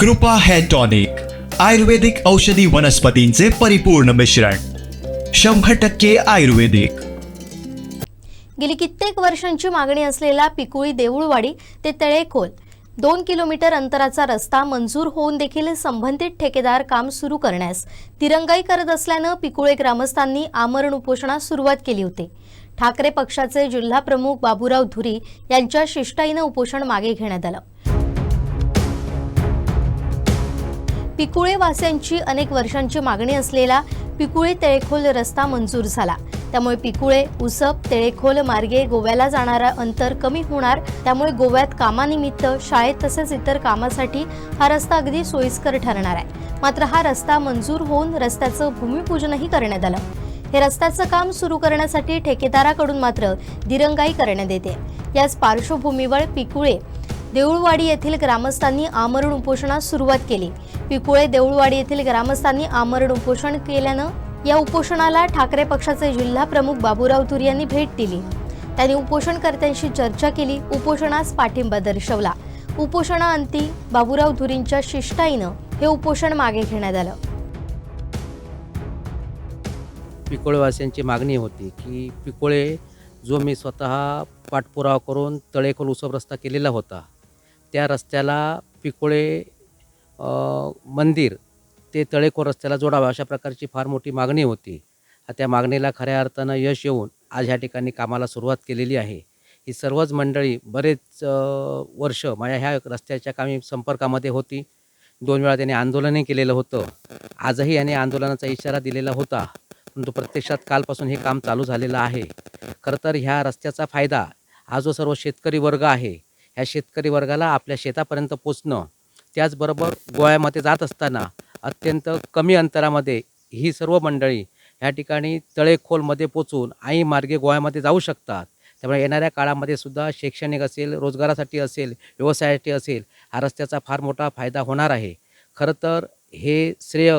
कृपा hair tonic आयुर्वेदिक औषधी वनस्पतींचे परिपूर्ण मिश्रण शंभर टक्के आयुर्वेदिक. गेली कित्येक वर्षांची मागणी असलेला पिकुळी देऊळवाडी ते तळेखोल दोन किलोमीटर अंतराचा रस्ता मंजूर होऊन देखील संबंधित ठेकेदार काम सुरू करण्यास तिरंगाई करत असल्यानं पिकुळे ग्रामस्थांनी आमरण उपोषणास सुरुवात केली होती. ठाकरे पक्षाचे जिल्हा प्रमुख बाबूराव धुरी यांच्या शिष्टाईनं उपोषण मागे घेण्यात आलं. पिकुळे वास्यांची अनेक वर्षांची मागणी असलेला पिकुळे तेळेखोल रस्ता मंजूर झाला. त्यामुळे पिकुळे उसप तेळेखोल मार्गे गोव्याला जाणारा अंतर कमी होणार. त्यामुळे गोव्यात कामानिमित्त शाळेत तसेच इतर कामासाठी हा रस्ता अगदी सोयीस्कर ठरणार आहे. मात्र हा रस्ता मंजूर होऊन रस्त्याचं भूमिपूजनही करण्यात आलं. हे रस्त्याचं काम सुरू करण्यासाठी ठेकेदाराकडून मात्र दिरंगाई करण्यात येते. याच पार्श्वभूमीवर पिकुळे देऊळवाडी येथील ग्रामस्थांनी आमरण उपोषणास सुरुवात केली. पिकुळे देऊळवाडी येथील ग्रामस्थांनी आमरण उपोषण केल्यानं या उपोषणाला ठाकरे पक्षाचे जिल्हा प्रमुख बाबूराव धुरी यांनी भेट दिली. त्यांनी उपोषणकर्त्यांशी चर्चा केली. उपोषणास पाठिंबा दर्शवला. उपोषणाअंती बाबूराव धुरींच्या शिष्टाईनं हे उपोषण मागे घेण्यात आलं. पिकोळेवासियांची मागणी होती की पिकोळे जो मी स्वतः पाठपुरावा करून तळेखोल उसप रस्ता केलेला होता त्या रस्त्याला पिकोळे मंदिर ते तळेकोर रस्त्याला जोडावं अशा प्रकारची फार मोठी मागणी होती. त्या मागणीला खऱ्या अर्थानं यश येऊन आज ह्या ठिकाणी कामाला सुरुवात केलेली आहे. ही सर्वच मंडळी बरेच वर्ष माझ्या ह्या रस्त्याच्या कामी संपर्कामध्ये होती. दोन वेळा त्यांनी आंदोलनही केलेलं होतं. आजही याने आंदोलनाचा इशारा दिलेला होता. परंतु प्रत्यक्षात कालपासून हे काम चालू झालेलं आहे. खरं तर ह्या रस्त्याचा फायदा हा जो सर्व शेतकरी वर्ग आहे ह्या शेतकरी वर्गाला आपल्या शेतापर्यंत पोचणं त्याचबरोबर गोव्यामध्ये जात असताना अत्यंत कमी अंतरामध्ये ही सर्व मंडळी ह्या ठिकाणी तळेखोलमध्ये पोचून आई मार्गे गोव्यामध्ये जाऊ शकतात. त्यामुळे येणाऱ्या काळामध्ये सुद्धा शैक्षणिक असेल रोजगारासाठी असेल व्यवसायासाठी असेल हा रस्त्याचा फार मोठा फायदा होणार आहे. खरं तर हे श्रेय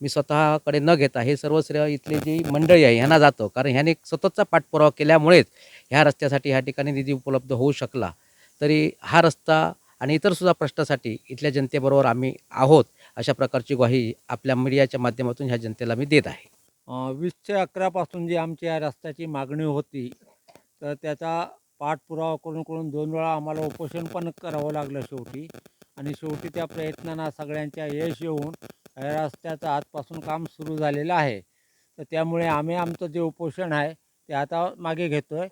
मी स्वतःकडे न घेता हे सर्व श्रेय इथली जी मंडळी आहे ह्यांना जातं. कारण ह्याने सततचा पाठपुरावा केल्यामुळेच ह्या रस्त्यासाठी ह्या ठिकाणी निधी उपलब्ध होऊ शकला. तरी हा रस्ता आणि इतरसुद्धा प्रश्नासाठी इथल्या जनतेबरोबर आम्ही आहोत अशा प्रकारची ग्वाही आपल्या मीडियाच्या माध्यमातून ह्या जनतेला मी देत आहे. वीसशे अकरापासून जी आमची या रस्त्याची मागणी होती तर त्याचा पाठपुरावा करून करून दोन वेळा आम्हाला उपोषण पण करावं लागलं शेवटी. आणि शेवटी त्या प्रयत्नांना सगळ्यांच्या यश येऊन या रस्त्याचं आजपासून काम सुरू झालेलं आहे. तर त्यामुळे आम्ही आमचं जे उपोषण आहे ते आता मागे घेतो आहे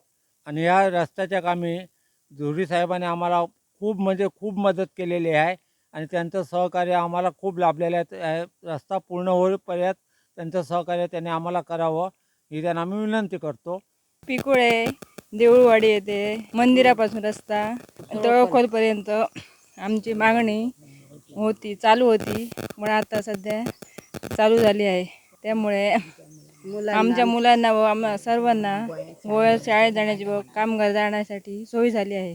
आणि या रस्त्याच्या कामी धुरी साहेबाने आम्हाला खूप म्हणजे खूप मदत केलेली आहे आणि त्यांचं सहकार्य आम्हाला खूप लाभलेलं आहे. रस्ता पूर्ण होईपर्यंत त्यांचं सहकार्य त्यांनी आम्हाला करावं. ही त्यांना आम्ही विनंती करतो. पिकुळे देऊळवाडी येथे मंदिरापासून रस्ता तळखोलपर्यंत आमची मागणी होती चालू होती. पण आता सध्या चालू झाली आहे. त्यामुळे आमच्या मुलांना व आम्हा सर्वांना गोव्यात शाळेत जाण्याची व कामगार जाण्यासाठी सोय झाली आहे.